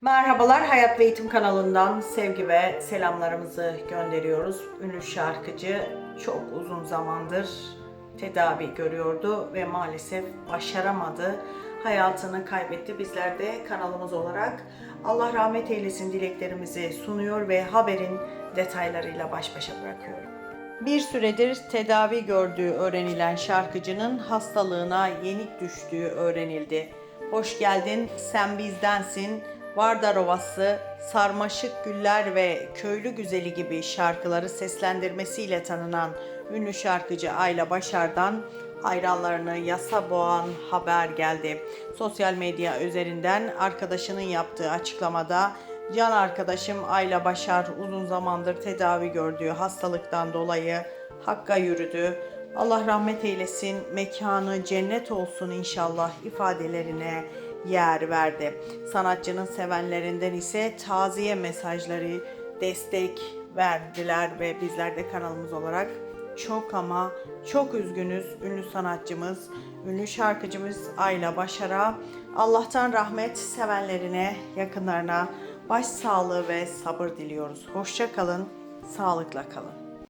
Merhabalar Hayat ve Eğitim kanalından sevgi ve selamlarımızı gönderiyoruz. Ünlü şarkıcı çok uzun zamandır tedavi görüyordu ve maalesef başaramadı. Hayatını kaybetti. Bizler de kanalımız olarak Allah rahmet eylesin dileklerimizi sunuyor ve haberin detaylarıyla baş başa bırakıyorum. Bir süredir tedavi gördüğü öğrenilen şarkıcının hastalığına yenik düştüğü öğrenildi. Hoş geldin, sen bizdensin. Vardar Ovası, Sarmaşık Güller ve Köylü Güzeli gibi şarkıları seslendirmesiyle tanınan ünlü şarkıcı Ayla Başar'dan hayranlarını yasa boğan haber geldi. Sosyal medya üzerinden arkadaşının yaptığı açıklamada Can arkadaşım Ayla Başar uzun zamandır tedavi gördüğü hastalıktan dolayı Hakk'a yürüdü. Allah rahmet eylesin, mekanı cennet olsun inşallah ifadelerine yer verdi. Sanatçının sevenlerinden ise taziye mesajları, destek verdiler ve bizler de kanalımız olarak çok ama çok üzgünüz ünlü sanatçımız, ünlü şarkıcımız Ayla Başar'a. Allah'tan rahmet sevenlerine, yakınlarına baş sağlığı ve sabır diliyoruz. Hoşça kalın, sağlıkla kalın.